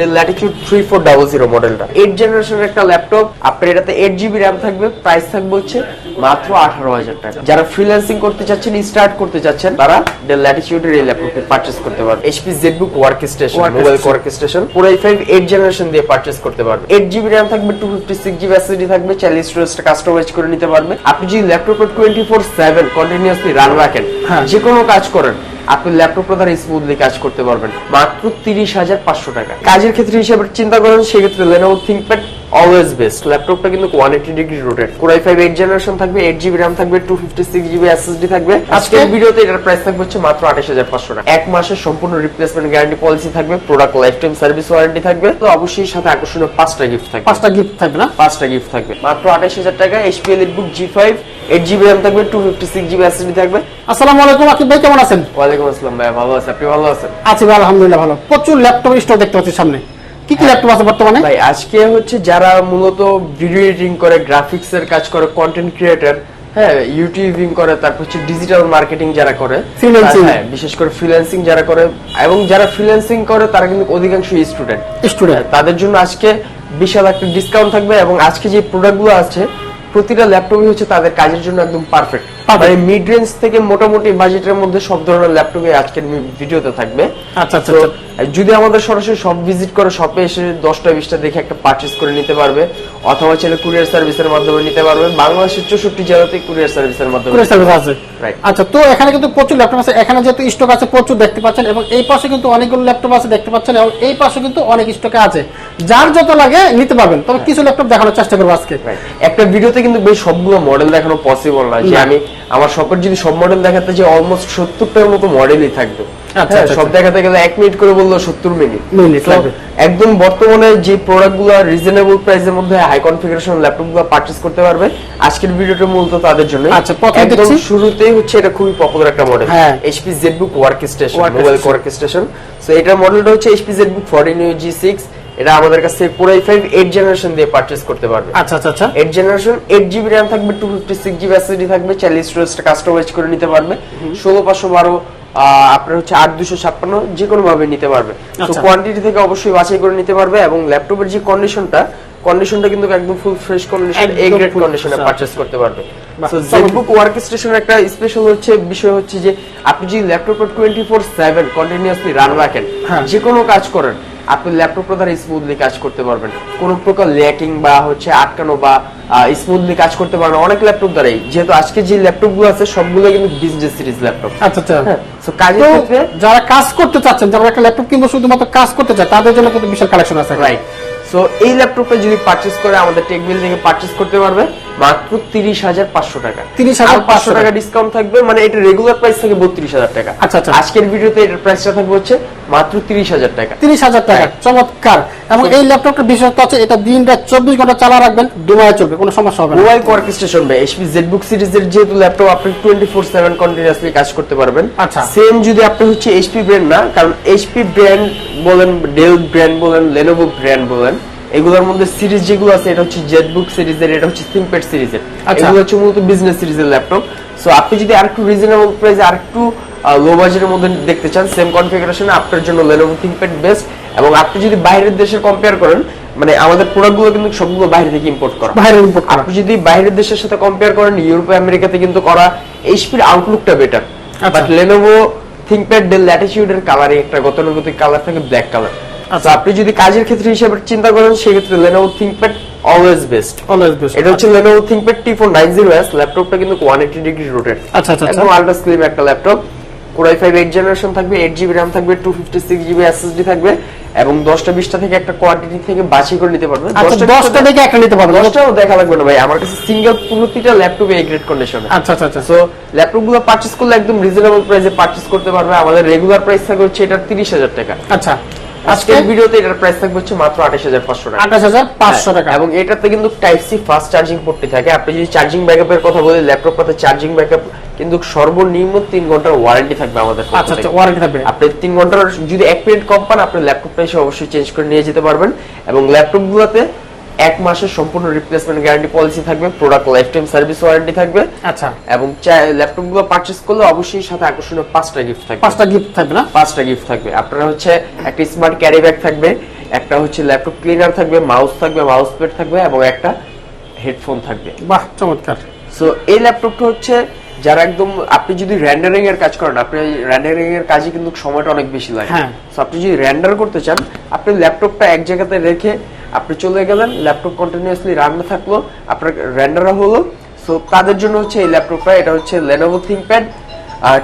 Dell Latitude three four double zero মডেলটা eight জেনারেশনের একটা ল্যাপটপ আপনার এটাতে এইট জিবি র্যাম থাকবে প্রাইস থাকবে হচ্ছে মাত্র আঠারো হাজার টাকা। যারা ফ্রিল্যান্সিং করতে চাচ্ছেন স্টার্ট করতে চাচ্ছেন তারা ডেল ল্যাটিটিউডের এই ল্যাপটপটি পারচেস করতে পারবে। HP ZBook work station mobile work station পুরো ফাইভ এইট জেনারেশন দিয়ে পারচেস করতে পারবে। এইট জিবি র্যাম থাকবে two fifty six GB SSD থাকবে চাইলে স্টোরেজটা কাস্টমাইজ করে নিতে পারবে। আপনি যদি ল্যাপটপে twenty four seven continuously run রাখেন হ্যাঁ। যে কোনো কাজ করেন আপনি ল্যাপটপ প্রধান স্মুথলি কাজ করতে পারবেন। মাত্র তিরিশ হাজার পাঁচশো টাকা। কাজের ক্ষেত্রে হিসেবে চিন্তা করেন, সেক্ষেত্রে লেনোভো থিঙ্কপ্যাড অলওয়েজ বেস্ট ল্যাপটপটা কিন্তু one eighty degree rotate core i five eight generation থাকবে এইট জিবি র্যাম থাকবে two fifty six GB SSD থাকবে। আজকের ভিডিওতে এটার প্রাইস থাকবে হচ্ছে মাত্র আঠাশ হাজার পাঁচশো টাকা। এক মাসের সম্পূর্ণ রিপ্লেসমেন্ট গ্যারান্টি পলিসি থাকবে product life time service warranty থাকবে তো অবশ্যই সাথে আকর্ষণীয় পাঁচটা গিফট থাকবে। পাঁচটা গিফট থাকবে না? পাঁচটা গিফট থাকবে। মাত্র আঠাশ হাজার টাকা HP EliteBook G five eight GB RAM থাকবে two fifty six GB SSD থাকবে। আসসালামু আলাইকুম আকিব ভাই কেমন আছেন? ওয়ালাইকুম আসসালাম ভাই ভালো আছেন আপনি ভালো আছেন? আছি ভাই আলহামদুলিল্লাহ ভালো। প্রচুর ল্যাপটপ স্টক দেখতে পাচ্ছি সামনে। কি কি ল্যাপটপ আছে বর্তমানে? ভাই আজকে হচ্ছে যারা মূলত ভিডিও এডিটিং করে গ্রাফিক্স এর কাজ করে কন্টেন্ট ক্রিয়েটর হ্যাঁ ইউটিউবিং করে তারপর হচ্ছে ডিজিটাল মার্কেটিং যারা করে ফ্রিল্যান্সিং হ্যাঁ বিশেষ করে ফ্রিল্যান্সিং যারা করে এবং যারা ফ্রিল্যান্সিং করে তারা কিন্তু অধিকাংশ স্টুডেন্ট স্টুডেন্ট তাদের জন্য আজকে বিশাল একটা ডিসকাউন্ট থাকবে এবং আজকে যে প্রোডাক্টগুলো আছে প্রতিটা ল্যাপটপই হচ্ছে তাদের কাজের জন্য একদম পারফেক্ট মানে মিড রেঞ্জ থেকে মোটামুটি বাজেটের মধ্যে সব ধরনের ল্যাপটপই আজকের ভিডিওতে থাকবে। আচ্ছা আচ্ছা আচ্ছা। যদি আমাদের সরাসরি সব ভিজিট করে শপে এসে দশটা বিশটা দেখে একটা পারচেস করে নিতে পারবে অথবা চাইলে কুরিয়ার সার্ভিসের মাধ্যমে নিতে পারবে। বাংলাদেশের চৌষট্টি জেলাতে কুরিয়ার সার্ভিসের মাধ্যমে আচ্ছা তো এখানে কিন্তু প্রচুর ল্যাপটপ আছে। এখানে যেহেতু স্টক আছে প্রচুর দেখতে পাচ্ছেন এবং এই পাশে কিন্তু অনেকগুলো ল্যাপটপ আছে দেখতে পাচ্ছেন এবং এই পাশে কিন্তু অনেক স্টকে আছে। যার যত লাগে নিতে পারবেন। তবে কিছু ল্যাপটপ দেখানোর চেষ্টা করব আজকে. একটা ভিডিওতে কিন্তু বেশ সবগুলো মডেল দেখানো পসিবল না যে আমি আমার শপের যদি সব মডেল দেখাতে যে অলমোস্ট সত্তরটার মতো মডেলই থাকবে। সব আচ্ছা। দেখাতে গেলে এক মিনিট করে বলল সত্তর মিনিট। একদম বর্তমানে যে প্রোডাক্টগুলো রিজনেবল প্রাইসের মধ্যে হাই কনফিগারেশন ল্যাপটপগুলো পারচেস করতে পারবে আজকের ভিডিওটা মূলত তাদের জন্য আচ্ছা, একদম শুরুতেই হচ্ছে এটা খুবই পপুলার একটা মডেল হ্যাঁ। HP ZBook work station mobile. Work station so এটার মডেলটা হচ্ছে HP ZBook fourteen G six এটা আমাদের কাছে core i five eight generation দিয়ে পারচেস করতে পারবে। আচ্ছা আচ্ছা আচ্ছা। Eight generation eight GB RAM থাকবে two fifty six GB SSD থাকবে চাইলে স্টোরেজটা কাস্টমাইজ করে নিতে পারবে। ষোলো পাঁচশো বারো আপনার হচ্ছে আট দুশো ছাপ্পান্ন যে কোনো ভাবে নিতে পারবে। তো আচ্ছা। কোয়ান্টিটি থেকে অবশ্যই বাছাই করে নিতে পারবে এবং ল্যাপটপের যে কন্ডিশনটা কন্ডিশনটা কিন্তু একদম full fresh condition A grade কন্ডিশনে। পারচেস করতে পারবে। জেটবুক ওয়ার্ক স্টেশনের একটা স্পেশাল হচ্ছে বিষয় হচ্ছে যে আপনি যদি ল্যাপটপে twenty four seven continuously run রাখেন হ্যাঁ। যে কোনো কাজ করেন আপনি ল্যাপটপটা দ্বারা স্মুথলি কাজ করতে পারবেন। কোনো প্রকার ল্যাকিং বা হচ্ছে আটকানো বা স্মুথলি কাজ করতে পারবেন। অনেক ল্যাপটপ দ্বারাই। যেহেতু আজকে যে ল্যাপটপগুলো আছে সবগুলো কিন্তু বিজনেস সিরিজ ল্যাপটপ আচ্ছা আচ্ছা। হ্যাঁ কাজের ক্ষেত্রে যারা কাজ করতে চাচ্ছেন যারা একটা ল্যাপটপ কিন্তু শুধুমাত্র কাজ করতে চায় তাদের জন্য কিন্তু বিশাল কালেকশন আছে। রাইট সো এই ল্যাপটপটা যদি পারচেস করে আমাদের টেকবিল থেকে পারচেস করতে পারবে মাত্র তিরিশ হাজার পাঁচশো টাকা। 30,500 পাঁচশো টাকা ডিসকাউন্ট থাকবে মানে এটা রেগুলার প্রাইস থাকে বত্রিশ হাজার টাকা। আচ্ছা, আচ্ছা। আজকের ভিডিওতে এটার প্রাইসটা থাকবে হচ্ছে মাত্র তিরিশ হাজার টাকা। তিরিশ হাজার টাকা। চমৎকার। এবং এই ল্যাপটপটার বিশেষত্ব আছে এটা দিন রাত চব্বিশ ঘণ্টা চালা রাখবেন দুমায় চলবে কোনো সমস্যা হবে না। মোবাইল ওয়ার্ক স্টেশন ভাই এইচপি জেডবুক সিরিজের যেহেতু ল্যাপটপ আপনি টোয়েন্টি ফোর সেভেন কন্টিনিউসলি কাজ করতে পারবেন। আচ্ছা। সেম যদি আপনি হচ্ছে এইচপি ব্র্যান্ড না কারণ এইচপি ব্র্যান্ড বলেন ডেল ব্র্যান্ড বলেন লেনোভো ব্র্যান্ড বলেন এগুলোর মধ্যে সিরিজ যেগুলো আছে এটা হচ্ছে জেটবুক সিরিজের এটা হচ্ছে থিংকপ্যাড সিরিজের আচ্ছা। এগুলো হচ্ছে মূলত বিজনেস সিরিজের ল্যাপটপ সো আপনি যদি আরেকটু রিজনেবল প্রাইসে আরেকটু লো বাজেটের মধ্যে দেখতে চান সেম কনফিগারেশনে আপনার জন্য লেনোভো থিংকপ্যাড বেস্ট এবং আপনি যদি বাইরের দেশে কম্পেয়ার করেন মানে আমাদের প্রোডাক্টগুলো কিন্তু সবগুলো বাইরে থেকে ইম্পোর্ট করা। বাইরে ইম্পোর্ট করা। আপনি যদি বাইরের দেশের সাথে কম্পেয়ার করেন ইউরোপ আমেরিকাতে কিন্তু করা এইচপির আউটলুকটা better. But Lenovo ThinkPad Dell ল্যাটিটিউডের কালারে একটা গতানুগতিক কালার থাকে ব্ল্যাক কালার আচ্ছা। আপনি যদি কাজের ক্ষেত্রে হিসেবে চিন্তা করেন সেক্ষেত্রে Lenovo ThinkPad always best always best এটা হচ্ছে ফোর নাইন জিরো এস ল্যাপটপটা কিন্তু ওয়ান এইটি ডিগ্রি রোটেট আচ্ছা, আচ্ছা, আচ্ছা। একদম আল্ট্রা স্লিম একটা laptop core i five eight generation থাকবে এইট জিবি র্যাম থাকবে two fifty six GB SSD থাকবে এবং দশটা বিশটা থেকে একটা কোয়ান্টিটি থেকে বাছাই করে নিতে পারবেন। আচ্ছা দশটা থেকে একটা নিতে পারবেন। দশটাও দেখা লাগবে না ভাই আমার কাছে সিঙ্গেল প্রতিটা ল্যাপটপে এই গ্রেড কন্ডিশনে আচ্ছা আচ্ছা আচ্ছা। সো ল্যাপটপগুলো পারচেস করলে একদম রিজনেবল প্রাইসে পারচেস করতে পারবে। আমাদের রেগুলার প্রাইস থাকবে হচ্ছে এটা তিরিশ হাজার টাকা। আচ্ছা। আজকের ভিডিওতে এটার প্রাইস থাকবে হচ্ছে মাত্র আঠাশ হাজার পাঁচশো টাকা। আঠাশ হাজার পাঁচশো হ্যাঁ, টাকা। এবং এটাতে কিন্তু টাইপ সি ফাস্ট চার্জিং পোর্টটি থাকে। আপনি যদি চার্জিং ব্যাকআপের কথা বলি ল্যাপটপ কথা চার্জিং ব্যাকআপ কিন্তু সর্বনিম্ন তিন ঘণ্টার ওয়ারেন্টি থাকবে আমাদের আচ্ছা আচ্ছা ওয়ারেন্টি থাকবে। আপনি তিন ঘণ্টার যদি এক মিনিট কম পান আপনি ল্যাপটপটা এসে অবশ্যই চেঞ্জ করে নিয়ে যেতে পারবেন। এবং ল্যাপটপ গুলোতে এক মাসের সম্পূর্ণ রিপ্লেসমেন্ট গ্যারান্টি পলিসি থাকবে product life time service warranty থাকবে। আচ্ছা। এবং ল্যাপটপগুলো পারচেস করলে অবশ্যই সাথে আকর্ষণীয় পাঁচটা গিফট থাকবে। পাঁচটা গিফট থাকবে না? পাঁচটা গিফট থাকবে। আপনারা হচ্ছে একটা স্মার্ট ক্যারি ব্যাগ থাকবে একটা হচ্ছে ল্যাপটপ ক্লিনার থাকবে মাউস থাকবে মাউস প্যাড থাকবে এবং একটা হেডফোন থাকবে। বাহ চমৎকার। সো এই ল্যাপটপটা হচ্ছে যারা একদম আপনি যদি র্যান্ডারিং এর কাজ করেন আপনি র্যান্ডারিং এর কাজে কিন্তু সময়টা অনেক বেশি লাগে। হ্যাঁ। সো আপনি যদি র্যান্ডার করতে চান আপনি ল্যাপটপটা এক জায়গাতে রেখে আপনি চলে গেলেন ল্যাপটপ কন্টিনিউয়াসলি রান না থাকল আপনার র্যান্ডার হলো। সো তাদের জন্য হচ্ছে এই ল্যাপটপটা এটা হচ্ছে Lenovo ThinkPad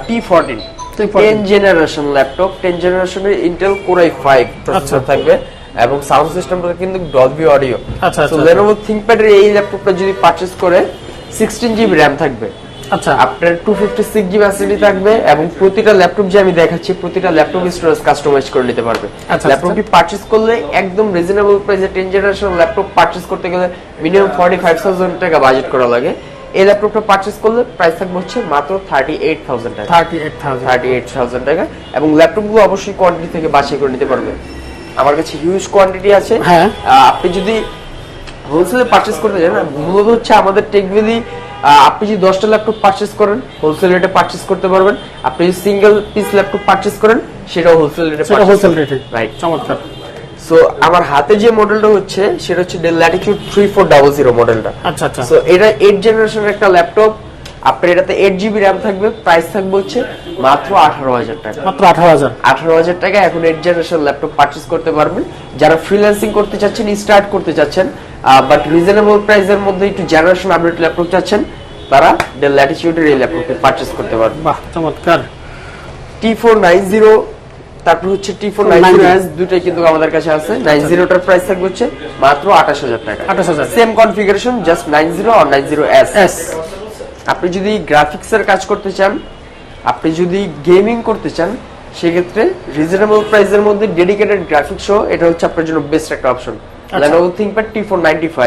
T fourteen T14 ten generation laptop ten জেনারেশনের Intel core i five processor থাকবে এবং সাউন্ড সিস্টেমটা কিন্তু ডলবি অডিও আচ্ছা, তো আচ্ছা। Lenovo ThinkPad এর এই ল্যাপটপটা যদি পারচেজ করে সিক্সটিন জিবি র্যাম থাকবে। আচ্ছা। আপনার two fifty six GB SSD থাকবে এবং প্রতিটা ল্যাপটপ যে আমি দেখাচ্ছি প্রতিটা ল্যাপটপ স্টোরেজ কাস্টমাইজ করে নিতে পারবে। আচ্ছা, ল্যাপটপটি পারচেজ করলে একদম রিজনেবল প্রাইসে জেনারেশন ল্যাপটপ পারচেজ করতে গেলে মিনিমাম ফর্টি ফাইভ থাউজেন্ড টাকা বাজেট করা লাগে। এই ল্যাপটপটা পারচেজ করলে প্রাইস থাকবে হচ্ছে মাত্র থার্টি এইট থাউজেন্ড টাকা। Thirty eight thousand thirty eight thousand টাকা এবং ল্যাপটপগুলো অবশ্যই কোয়ান্টিটি থেকে বাছাই করে নিতে পারবে। আমার কাছে হিউজ কোয়ান্টিটি আছে। হ্যাঁ। আপনি যদি হোলসেলে পারচেজ করতে চান মূলত হচ্ছে আমাদের টেকভেলি আপনি যদি দশটা ল্যাপটপ পারচেজ করেন হোলসেল রেটে পারচেজ করতে পারবেন। আপনি যদি সিঙ্গেল পিস ল্যাপটপ পারচেজ করেন সেটাও হোলসেল রেটে সেটা হোলসেল রেটে রাইট চমৎকার। সো আমার হাতে যে মডেলটা হচ্ছে সেটা হচ্ছে Dell Latitude three four double zero মডেলটা আচ্ছা আচ্ছা। সো এটা এইট জেনারেশনের একটা ল্যাপটপ আপনার এটাতে এইট জিবি র্যাম থাকবে প্রাইস থাকবে হচ্ছে মাত্র আঠারো হাজার টাকা। মাত্র আঠারো হাজার। আঠারো হাজার টাকা এখন এইট জেনারেশন ল্যাপটপ পারচেস করতে পারবেন। যারা ফ্রিল্যান্সিং করতে চাচ্ছেন স্টার্ট করতে চাচ্ছেন বাট রিজনেবল প্রাইসের মধ্যে একটু জেনারেশন আপডেট ল্যাপটপ চাচ্ছেন। তারা ডেল ল্যাটিটিউডের এই ল্যাপটপটি পারচেস করতে পারবেন বাহ চমৎকার। টি ফোর নাইন জিরো তারপর হচ্ছে T four nine zero S দুটাই কিন্তু আমাদের কাছে আছে। নাইন জিরোটার প্রাইস থাকবে হচ্ছে মাত্র আঠাশ হাজার টাকা। 28,000 same configuration just nine zero আর নাইন জিরো এস এস আপনি যদি গ্রাফিক্সের কাজ করতে চান আপনি যদি গেমিং করতে চান সেক্ষেত্রে রিজনেবল প্রাইসের মধ্যে ডেডিকেটেড গ্রাফিক্স সহ এটা হচ্ছে আপনার জন্য বেস্ট একটা অপশন Lenovo ThinkPad T495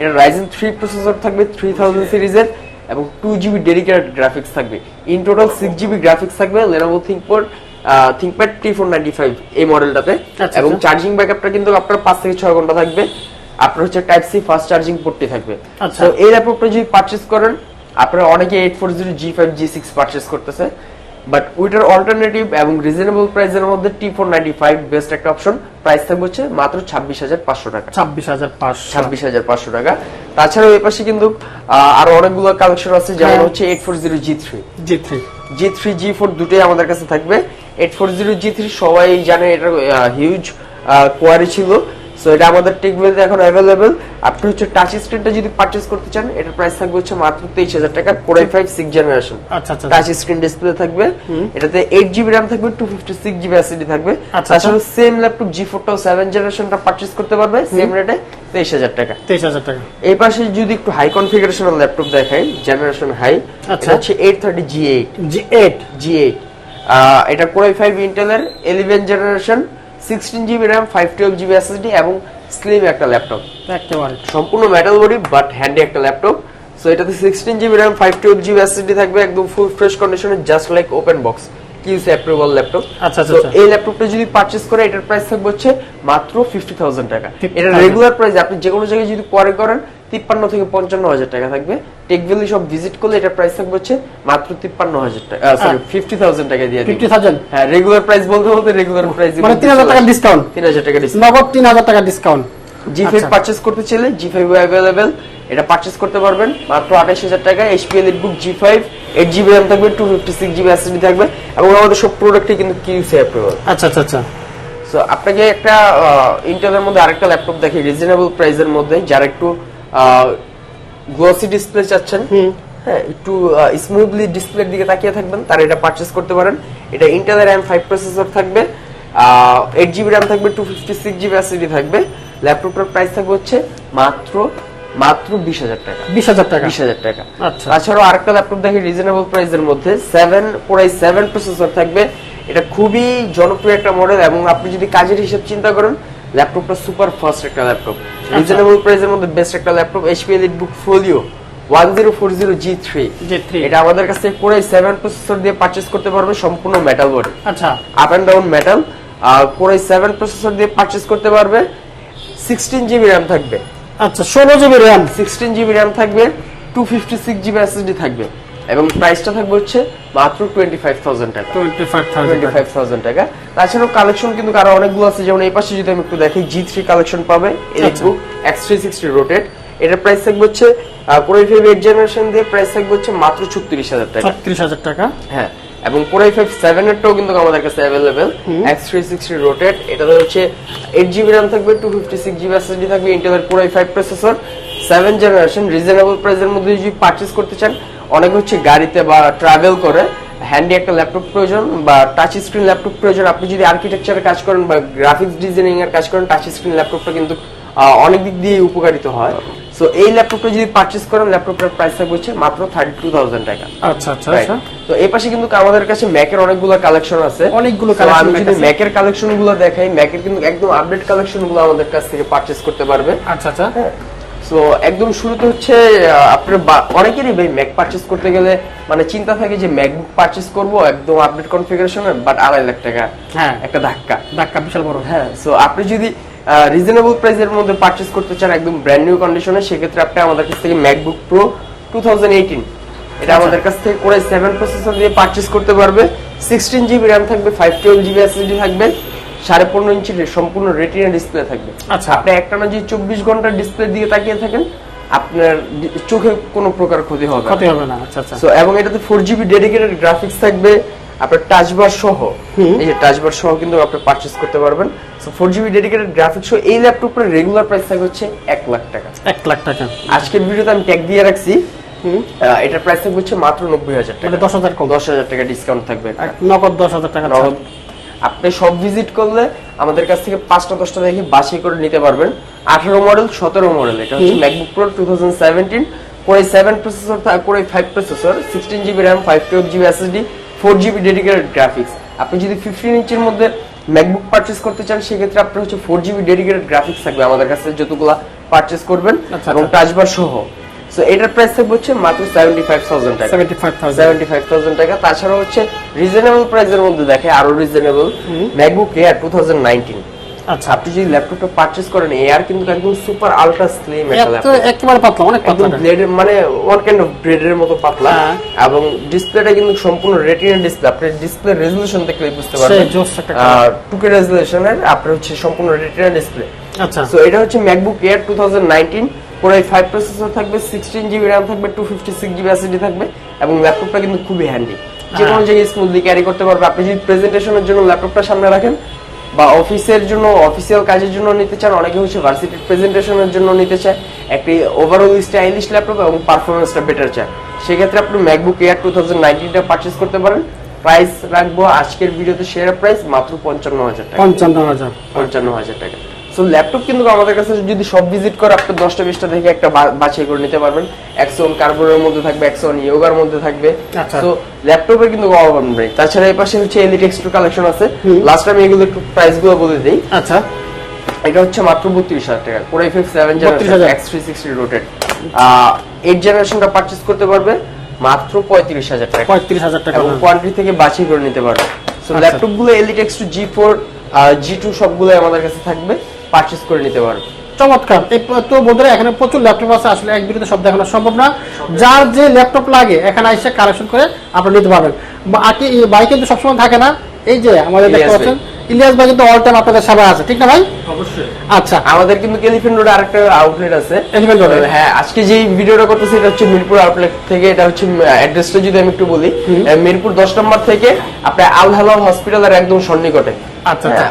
এটা Ryzen 3 প্রসেসর থাকবে 3000 সিরিজের এবং 2GB ডেডিকেটেড গ্রাফিক্স থাকবে। ইন টোটাল 6GB গ্রাফিক্স থাকবে Lenovo ThinkPad ThinkPad T495 এই মডেলটাতে আচ্ছা, এবং আচ্ছা। চার্জিং ব্যাকআপটা কিন্তু আপনার 5 থেকে 6 ঘণ্টা থাকবে। আপনার হচ্ছে টাইপ সি ফাস্ট চার্জিং পোর্টটি থাকবে। আচ্ছা। তো এই ল্যাপটপটা যদি পারচেজ করেন আপনারা অনেকে eight four zero G five G six purchase করতেছে। বাট ওইটার অল্টারনেটিভ এবং রিজনেবল প্রাইসের মধ্যে T four ninety five best একটা অপশন প্রাইস থাকবে হচ্ছে মাত্র ছাব্বিশ হাজার পাঁচশো টাকা। ছাব্বিশ হাজার পাঁচশো। ছাব্বিশ হাজার পাঁচশো টাকা। তাছাড়াও এই পাশে কিন্তু আরও অনেকগুলো কালেকশন আছে যেমন হ্যাঁ। হচ্ছে eight four zero G three G three G three G four দুটোই আমাদের কাছে থাকবে। Eight four zero G three সবাই জানে এটা হিউজ কোয়ারি ছিল। সো এটা আমাদের টেকবেলতে এখন অ্যাভেলেবেল আপনি হচ্ছে টাচ স্ক্রিনটা যদি পারচেস করতে চান এটার প্রাইস থাকবে হচ্ছে মাত্র তেইশ হাজার টাকা কোরাই ফাইভ সিক্স জেনারেশন আচ্ছা আচ্ছা। টাচ স্ক্রিন ডিসপ্লে থাকবে। এটাতে এইট জিবি র্যাম থাকবে two fifty six GB SSD থাকবে। তাছাড়া সেম ল্যাপটপ জি ফোরটাও সেভেন জেনারেশনটা পারচেস করতে পারবে সেম রেটে তেইশ হাজার টাকা। তেইশ হাজার টাকা। এই পাশে যদি একটু হাই কনফিগারেশনাল ল্যাপটপ দেখাই জেনারেশন হাই আচ্ছা। হচ্ছে eight thirty G eight G eight G eight এটা কোরাই ফাইভ ইন্টেলের eleven generation sixteen GB RAM five twelve GB SSD এবং স্লিম একটা ল্যাপটপ একেবারে সম্পূর্ণ মেটাল বডি বাট হ্যান্ডি একটা ল্যাপটপ সো এটাতে sixteen GB RAM five twelve GB SSD থাকবে একদম ফুল ফ্রেশ কন্ডিশনে just like open box QC approval laptop আচ্ছা, আচ্ছা, আচ্ছা। এই ল্যাপটপটা যদি পারচেস করে এটার প্রাইস থাকবে হচ্ছে মাত্র ফিফটি থাউজেন্ড টাকা। এটা রেগুলার প্রাইস আপনি যে কোনো জায়গায় যদি পরে করেন তিপ্পান্ন থেকে পঞ্চান্ন হাজার টাকা থাকবে। টেকভেলি সব ভিজিট করলে এটার প্রাইস থাকবে হচ্ছে মাত্র তিপ্পান্ন হাজার টাকা সরি ফিফটি থাউজেন্ড টাকা দিয়ে ফিফটি দিবে থাউজেন্ড হ্যাঁ রেগুলার প্রাইস বলতে বলতে রেগুলার প্রাইস মানে তিন হাজার টাকা ডিসকাউন্ট তিন হাজার টাকা ডিসকাউন্ট নগদ তিন হাজার টাকা ডিসকাউন্ট জি ফাইভ আচ্ছা। করতে চাইলে এটা করতে পারবেন মাত্র আঠাশ হাজার টাকা ফাইভ এইট জিবি র্যাম থাকবে two fifty six GB SSD থাকবে এবং আমাদের সব প্রোডাক্টই কিন্তু কিউসি অ্যাপ্রুভাল আচ্ছা আচ্ছা আচ্ছা। সো আপনাকে একটা ইন্টেলের মধ্যে আরেকটা ল্যাপটপ দেখি রিজনেবল প্রাইসের মধ্যে যারা একটু গ্লোসি ডিসপ্লে চাচ্ছেন হ্যাঁ একটু স্মুথলি ডিসপ্লের দিকে তাকিয়ে থাকবেন তারা এটা পারচেস করতে পারেন। এটা ইন্টেলের র্যাম ফাইভ প্রসেসর থাকবে এইট জিবি র্যাম থাকবে two fifty six GB SSD থাকবে ল্যাপটপটার প্রাইস থাকবে হচ্ছে মাত্র মাত্র বিশ হাজার টাকা। বিশ হাজার টাকা। বিশ হাজার টাকা। আচ্ছা। তাছাড়াও আরেকটা ল্যাপটপ দেখি রিজনেবল প্রাইসের মধ্যে সেভেন পুরাই সেভেন প্রসেসর থাকবে। এটা খুবই জনপ্রিয় একটা মডেল এবং আপনি যদি কাজের হিসেব চিন্তা করেন ল্যাপটপটা সুপার ফাস্ট একটা ল্যাপটপ। রিজনেবল প্রাইসের মধ্যে বেস্ট একটা laptop HP elite book folio one zero four zero G three G3 এটা আমাদের কাছে পুরাই সেভেন প্রসেসর দিয়ে পারচেস করতে পারবে সম্পূর্ণ মেটাল বডি আচ্ছা। আপ অ্যান্ড ডাউন মেটাল আর কোরাই সেভেন প্রসেসর দিয়ে পারচেস করতে পারবে সিক্সটিন জিবি র্যাম থাকবে। আচ্ছা ষোলো GB RAM sixteen GB RAM থাকবে two fifty six GB SSD থাকবে। এবং প্রাইসটা থাকবে হচ্ছে মাত্র টোয়েন্টি ফাইভ থাউজেন্ড টাকা। টোয়েন্টি ফাইভ থাউজেন্ড টাকা। তাছাড়াও কালেকশন কিন্তু আরও অনেকগুলো আছে যেমন এই পাশে যদি আমি একটু দেখি জি থ্রি কালেকশন পাবে EliteBook x three sixty rotate এটার প্রাইস থাকবে হচ্ছে core i five eight generation দিয়ে প্রাইস থাকবে হচ্ছে মাত্র ছত্রিশ হাজার টাকা। ছত্রিশ হাজার টাকা। হ্যাঁ এবং কোরাই ফাইভ সেভেন এরটাও কিন্তু আমাদের কাছে available x three sixty rotate এটাতে হচ্ছে এইট জিবি র্যাম থাকবে two fifty six GB SSD থাকবে ইন্টেলের core i five processor seven generation reasonable প্রাইসের মধ্যে যদি পারচেস করতে চান অনেকে হচ্ছে গাড়িতে বা ট্রাভেল করে হ্যান্ডি একটা ল্যাপটপ প্রয়োজন বা টাচ স্ক্রিন ল্যাপটপ প্রয়োজন। আপনি যদি আর্কিটেকচারের কাজ করেন বা গ্রাফিক্স ডিজাইনিং এর কাজ করেন টাচ স্ক্রিন ল্যাপটপটা কিন্তু অনেক দিক দিয়ে উপকারিত হয়। সো এই ল্যাপটপটা যদি পারচেস করেন ল্যাপটপটার প্রাইস থাকবে হচ্ছে মাত্র থার্টি টু থাউজেন্ড টাকা। আচ্ছা আচ্ছা আচ্ছা। তো এই পাশে কিন্তু আমাদের কাছে ম্যাকের অনেকগুলো কালেকশন আছে। অনেকগুলো collection আমি যদি। ম্যাকের কালেকশনগুলো দেখাই ম্যাকের কিন্তু একদম আপডেট কালেকশনগুলো আমাদের কাছ থেকে পারচেস করতে পারবে। আচ্ছা আচ্ছা। সো একদম শুরুতে হচ্ছে আপনার অনেকেরই ভাই ম্যাক পারচেস করতে গেলে মানে চিন্তা থাকে যে ম্যাকবুক পারচেস করব একদম আপডেট কনফিগারেশনের বাট আড়াই লাখ টাকা হ্যাঁ। একটা ধাক্কা। ধাক্কা বিশাল বড়। হ্যাঁ সো আপনি যদি রিজনেবল প্রাইসের মধ্যে পারচেস করতে চান একদম ব্র্যান্ড নিউ কন্ডিশনে সেক্ষেত্রে আপনি আমাদের কাছ থেকে ম্যাকবুক প্রো টু এটা আমাদের কাছ থেকে করে সেভেন প্রসেসর দিয়ে পারচেস করতে পারবে। সিক্সটিন জিবি র্যাম থাকবে ফাইভ টুয়েলভ জিবি এসএসডি থাকবে। সাড়ে পনেরো ইঞ্চির সম্পূর্ণ রেটিনা ডিসপ্লে থাকবে। আচ্ছা। আপনি একটানা যদি চব্বিশ ঘণ্টার ডিসপ্লে দিয়ে তাকিয়ে থাকেন আপনার চোখে কোনো প্রকার ক্ষতি হবে ক্ষতি হবে না। আচ্ছা আচ্ছা। এবং এটাতে ফোর জিবি ডেডিকেটেড গ্রাফিক্স থাকবে আপনার টাচ বার সহ। এই যে টাচ বার সহ কিন্তু আপনি করতে পারবেন। So four GB dedicated graphics সহ এই ল্যাপটপের রেগুলার প্রাইস হচ্ছে এক লাখ টাকা। এক লাখ টাকা। আজকের ভিডিওতে আমি ট্যাগ দিয়ে রাখছি। এটার প্রাইস থাকবে হচ্ছে মাত্র নব্বই হাজার টাকা। এটা দশ হাজার কম। দশ হাজার টাকা ডিসকাউন্ট থাকবে নগদ দশ হাজার টাকা নগদ আপনি সব ভিজিট করলে আমাদের কাছ থেকে পাঁচটা দশটা দেখে বাছাই করে নিতে পারবেন। আঠারো মডেল সতেরো মডেল এটা হচ্ছে MacBook Pro two thousand seventeen core seven processor core five processor sixteen GB RAM five twelve GB SSD four GB dedicated graphics আপনি যদি ফিফটিন ইঞ্চির মধ্যে ম্যাকবুক পারচেস করতে চান সেক্ষেত্রে আপনার হচ্ছে ফোর জিবি ডেডিকেটেড গ্রাফিক্স থাকবে আমাদের কাছে যতগুলা পারচেস করবেন আচ্ছা, এবং আচ্ছা। টাচবার সহ। সো এটার প্রাইস থাকবে হচ্ছে মাত্র সেভেন্টি ফাইভ থাউজেন্ড টাকা। Seventy five thousand seventy five thousand টাকা। তাছাড়া হচ্ছে রিজনেবল প্রাইসের মধ্যে দেখে আরও reasonable MacBook Air two thousand nineteen আচ্ছা। আপনি যদি ল্যাপটপটা পারচেস করেন এয়ার কিন্তু একদম সুপার আলট্রা স্লিম একটা ল্যাপটপ একেবারে পাতলা অনেক পাতলা। মানে ওয়ান কাইন্ড অফ ব্লেডের মতো পাতলা। হ্যাঁ। এবং ডিসপ্লেটা কিন্তু সম্পূর্ণ রেটিনা ডিসপ্লে আপনি ডিসপ্লে রেজলিউশন দেখলে বুঝতে পারবেন। টুকে রেজলিউশনের আপনার হচ্ছে সম্পূর্ণ রেটিনা ডিসপ্লে আচ্ছা। সো এটা হচ্ছে MacBook Air two thousand nineteen core i five processor থাকবে সিক্সটিন জিবি র্যাম থাকবে two fifty six GB SSD থাকবে এবং ল্যাপটপটা কিন্তু খুবই হ্যান্ডি যে কোনো। জায়গায় স্মুথলি ক্যারি করতে পারবে। আপনি যদি প্রেজেন্টেশনের জন্য ল্যাপটপটা সামনে রাখেন বা অফিসের জন্য অফিসিয়াল কাজের জন্য নিতে চান অনেকে হচ্ছে ভার্সিটির প্রেজেন্টেশনের জন্য নিতে চায়। একটি ওভারঅল স্টাইলিশ ল্যাপটপ এবং পারফরমেন্সটা বেটার চায়। সেক্ষেত্রে আপনি ম্যাকবুক এয়ার টু থাউজেন্ড নাইনটিনটা পারচেস করতে পারেন। প্রাইস রাখব আজকের ভিডিওতে শেয়ার প্রাইস মাত্র পঞ্চান্ন হাজার টাকা। পঞ্চান্ন হাজার। পঞ্চান্ন হাজার টাকা। সো ল্যাপটপ কিন্তু আমাদের কাছে যদি সব ভিজিট করে আপনি দশটা বিশটা দেখে একটা বাছাই করে নিতে পারবেন। একশন কার্বনের মধ্যে থাকবে একশন ইয়োগার মধ্যে থাকবে। আচ্ছা। তো ল্যাপটপের কিন্তু অভাব নেই। তাছাড়া এই পাশে হচ্ছে এলিট এক্সট্রা কালেকশন আছে। লাস্ট আমি এগুলো একটু প্রাইসগুলো বলে দিই। আচ্ছা। এটা হচ্ছে মাত্র বত্রিশ হাজার টাকা। Core i five seven generation x three sixty rotate eight জেনারেশনটা purchase করতে পারবে। মাত্র পঁয়ত্রিশ হাজার টাকা। পঁয়ত্রিশ হাজার টাকা। এবং কোয়ান্টিটি থেকে বাছাই করে নিতে পারবে। সো আচ্ছা। ল্যাপটপগুলো elite x two G four G two সবগুলো আমাদের কাছে থাকবে। পারচেস করে নিতে পারবে চমৎকার। তো বন্ধুরা এখানে প্রচুর ল্যাপটপ আছে আসলে এক ভিডিওতে সব দেখানো সম্ভব না। যার যে ল্যাপটপ লাগে এখানে এসে কালেকশন করে আপনি নিতে পারবেন। বা- আর কিন্তু সবসময় থাকে না। এই যে আমাদের দেখতে পাচ্ছেন ইলিয়াস ভাই কিন্তু অল টাইম আপনাদের আছে ঠিক না ভাই? অবশ্যই। আচ্ছা। আমাদের কিন্তু এলিফেন্ট রোডে আরেকটা আউটলেট আছে। হ্যাঁ আজকে যে ভিডিওটা করতেছি এটা হচ্ছে মিরপুর আউটলেট থেকে এটা হচ্ছে অ্যাড্রেসটা যদি আমি একটু বলি মিরপুর দশ নম্বর থেকে আপনার আল হালাল হসপিটালের একদম সন্নিকটে।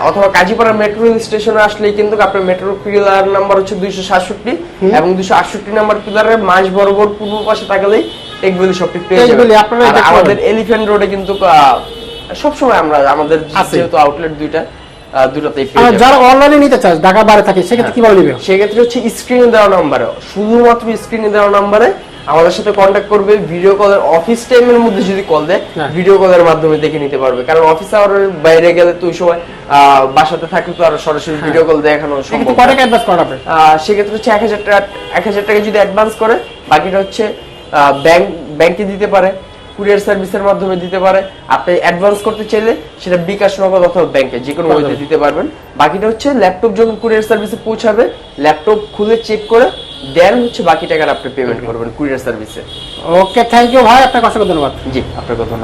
অথবা কাজীপাড়া মেট্রো স্টেশনে আসলেই কিন্তু আপনার মেট্রো পিলার নাম্বার হচ্ছে দুইশো সাতষট্টি এবং দুইশো আটষট্টি নাম্বার পিলারের মাঝ বরাবর পূর্ব পাশে শপটি পেয়ে যাবেন। আমাদের এলিফেন্ট রোডে কিন্তু সব সময় আমরা আমাদের যেহেতু আউটলেট দুইটা। যারা অনলাইনে নিতে চায় ঢাকা বাইরে থাকে সেক্ষেত্রে কীভাবে নিবে? সেক্ষেত্রে হচ্ছে স্ক্রিনে দেওয়া নাম্বারে শুধুমাত্র স্ক্রিনে দেওয়া নাম্বারে আমাদের সাথে কন্ট্যাক্ট করবে ভিডিও কলের অফিস টাইমের মধ্যে যদি কল দেয় হ্যাঁ। ভিডিও কলের মাধ্যমে দেখে নিতে পারবে। কারণ অফিস আওয়ারের বাইরে গেলে তো ওই সময় বাসাতে থাকলে তো আর সরাসরি ভিডিও কল দেখানো সম্ভব সেক্ষেত্রে হচ্ছে এক হাজার টাকা এক হাজার টাকা যদি অ্যাডভান্স করে বাকিটা হচ্ছে ব্যাংক ব্যাংকে দিতে পারে কুরিয়ার সার্ভিসের মাধ্যমে দিতে পারে। আপনি অ্যাডভান্স করতে চাইলে সেটা বিকাশ নগদ অথবা ব্যাংকে যে কোনো ওয়েতে দিতে পারবেন। বাকিটা হচ্ছে ল্যাপটপ যখন কুরিয়ার সার্ভিসে পৌঁছাবে ল্যাপটপ খুলে চেক করে দেন হচ্ছে বাকি টাকাটা আপনি পেমেন্ট করবেন কুরিয়ার সার্ভিসে ওকে থ্যাংক ইউ ভাই আপনাকে অসংখ্য ধন্যবাদ। জি আপনাকে ধন্যবাদ।